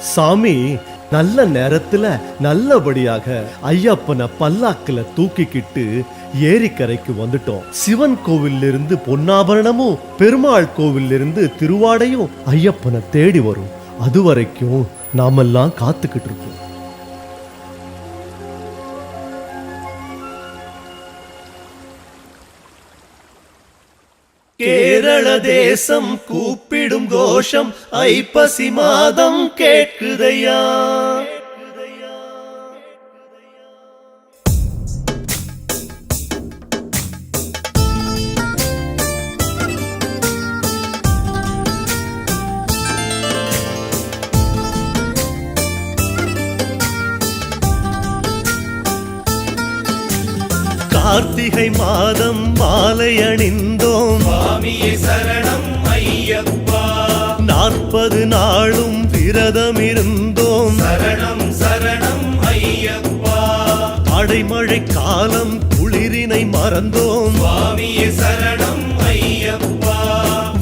சாமி நல்ல நேரத்துல நல்லபடியாக ஐயப்பனை பல்லாக்குல தூக்கிக்கிட்டு ஏரிக்கரைக்கு வந்துட்டோம். சிவன் கோவில்ல இருந்து பொன்னாபரணமும் பெருமாள் கோவில்ல இருந்து திருவாடையும் ஐயப்பனை தேடி வரும். அது வரைக்கும் நாமெல்லாம் காத்துக்கிட்டு இருப்போம் கேரள தேசம் கூப்பிடும் கோஷம் ஐப்பசி மாதம் கேட்குதையா? கார்த்திகை மாதம் மாலை அணிந்தோம். சரணம் ஐயப்பா. நாற்பது நாளும் விரதம் இருந்தோம் சரணம் சரணம் ஐயப்பா. அடைமழை காலம் குளிரினை மறந்தோம். சரணம் ஐயப்பா.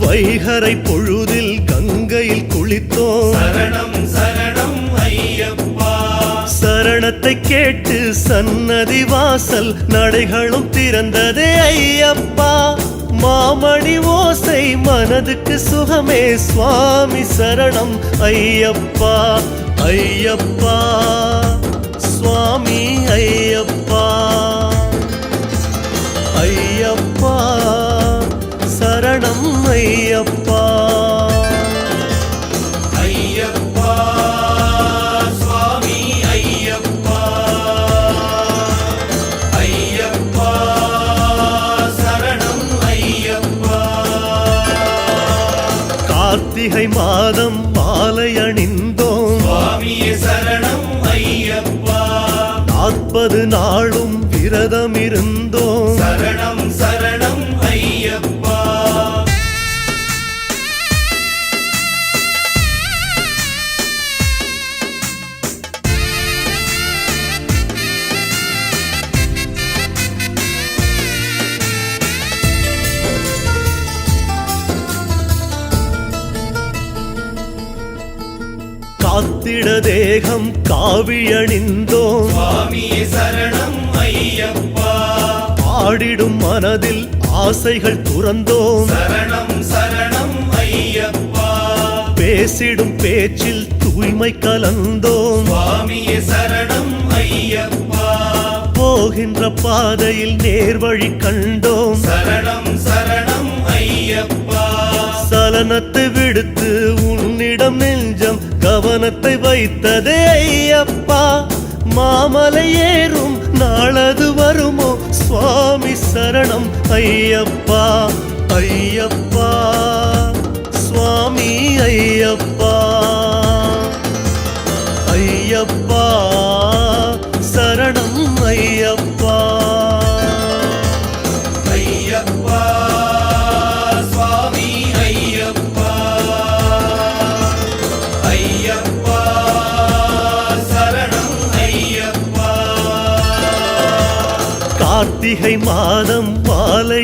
வைகரை பொழுதில் கங்கையில் குளித்தோம். சரணம் சரணத்தை கேட்டு சன்னதி வாசல் நடைகளும் திறந்ததே ஐயப்பா. மாமணி ஓசை மனதுக்கு சுகமே சுவாமி சரணம் ஐயப்பா ஐயப்பா. சுவாமி ஐயப்பா. ஐயப்பா சரணம் ஐயப்பா. விரதம் இருந்தோம் சரணம் சரணம் ஐயப்பா. காத்திட தேகம் காவி அணிந்தோம் சுவாமியே சரணம். ஐயப்பா. ஆடிடும் மனதில் ஆசைகள் துறந்தோம். சரணம் சரணம் ஐயப்பா. பேசிடும் பேச்சில் தூய்மை கலந்தோம். சுவாமியே சரணம் ஐயப்பா. போகின்ற பாதையில் நேர்வழி கண்டோம். சரணம் சரணம் ஐயப்பா. சலனத்தை விடுத்து உன்னிடம் நெஞ்சம் கவனத்தை வைத்ததே ஐயப்பா. மாமலை ஏறும். நாளது வருமோ? சுவாமி சரணம். ஐயப்பா ஐயப்பா. சுவாமி ஐயப்பா. ஐயப்பா சரணம் ஐயப்பா. ஐயப்பா கார்த்திகை மாதம் மாலை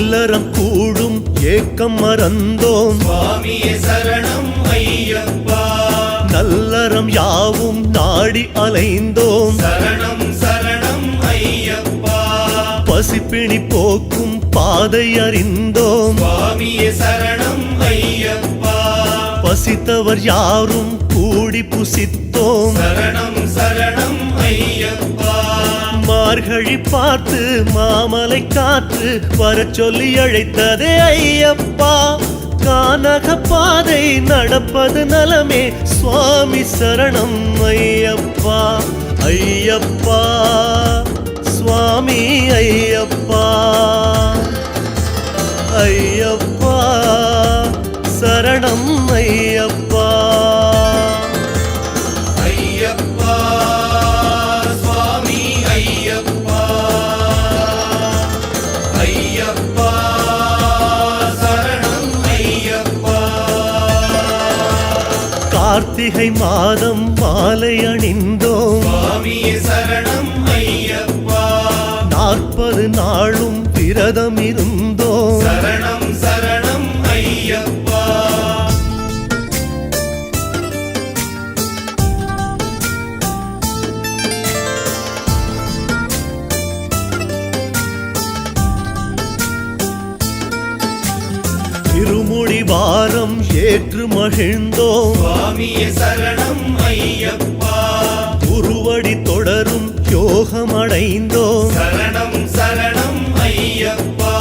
இல்லறம் கூடும் ஏக்கம் மறந்தோம். சரணம் ஐயப்பா. நல்லறம் யாவும் நாடி அலைந்தோம். சரணம் சரணம் ஐயப்பா. பசிப்பிணி போக்கும் பாதை அறிந்தோம். சரணம் ஐயப்பா. பசித்தவர் யாரும் கூடி புசித்தோம். சரணம் சரணம் ஐயப்பா. மார்கழி பார்த்து மாமலை காற்று வர சொல்லி அழைத்ததே ஐயப்பா. கானக பாதை நடப்பது நலமே சுவாமி சரணம் ஐயப்பா. ஐயப்பா சுவாமி ஐயப்பா. ஐயப்பா சரணம் ஐயப்பா. கார்த்திகை மாதம் மாலை அணிந்தோம். நாற்பது நாளும் விரதம் இருந்தோம் திருமொழி வாரம் ஏற்று மகிழ்ந்தோம் சுவாமியே சரணம் ஐயப்பா. குருவடி தொடரும் யோகம் அடைந்தோம் சரணம் சரணம் ஐயப்பா.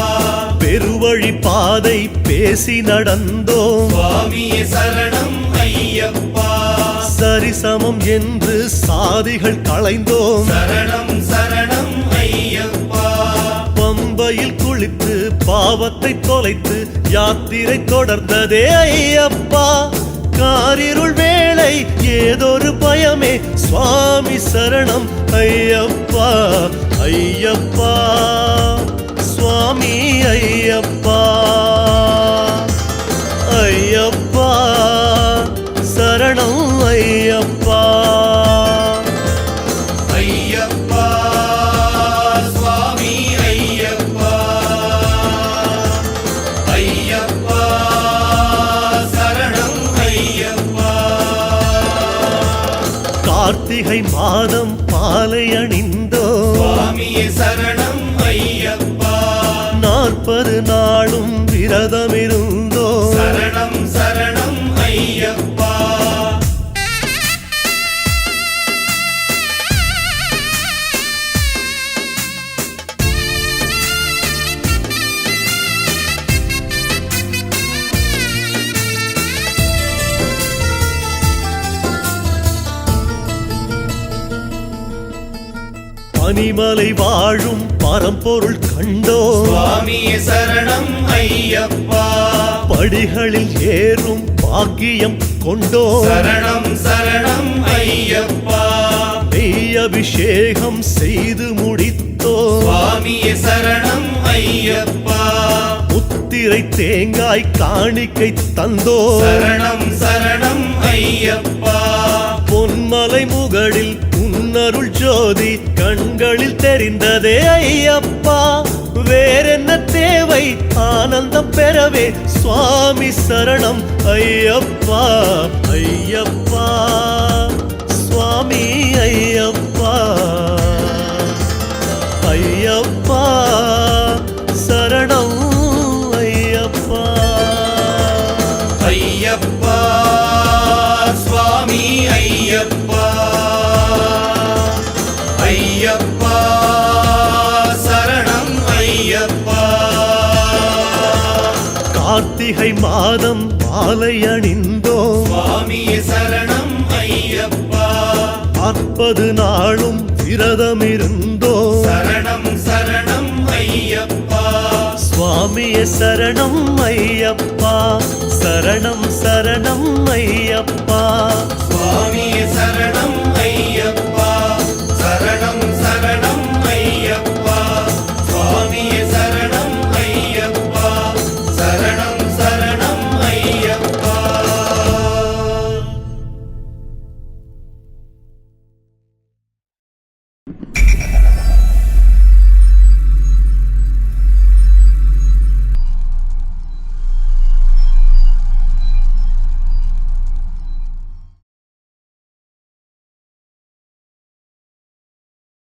பெருவழி பாதை பேசி நடந்தோம் சுவாமியே சரணம் ஐயப்பா. சரிசமம் என்று சாதிகள் களைந்தோம். சரணம் சரணம் ஐயப்பா. பம்பையில் பாவத்தை தொலைத்து யாத்திரை தொடர்ந்ததே ஐயப்பா. காரிருள் வேளை ஏதொரு பயமே. சுவாமி சரணம் ஐயப்பா ஐயப்பா. சுவாமி ஐயப்பா. ஐயப்பா சரணம் ஐயப்பா. ஐயப்பா. ஒவ்வொரு நாளும் விரதமிரும். பனிமலை வாழும் பரம்பொருள் கண்டோ. சுவாமியே சரணம் ஐயப்பா. படிகளில் ஏறும் பாக்கியம் கொண்டோ. சரணம் சரணம் ஐயப்பா. நெய் அபிஷேகம் செய்து முடித்தோ. சுவாமியே சரணம் ஐயப்பா. முத்திரை தேங்காய் காணிக்கை தந்தோ. சரணம் சரணம் ஐயப்பா. பொன்மலை முகடில் உன்னருள் ஜோதி கண்களில் தெரிந்ததே ஐயப்பா. வேறென்ன தேவை? ஆனந்தம் பெறவே சுவாமி சரணம் ஐயப்பா. ஐயப்பா. சுவாமி ஐயப்பா. ஐயப்பா. கார்த்திகை மாதம் மாலை அணிந்தோம். சுவாமியே சரணம் ஐயப்பா. நாற்பது நாளும் விரதம் இருந்தோம் சரணம் சரணம் ஐயப்பா. சுவாமியே சரணம் ஐயப்பா. சரணம் சரணம் ஐயப்பா. சுவாமியே சரணம்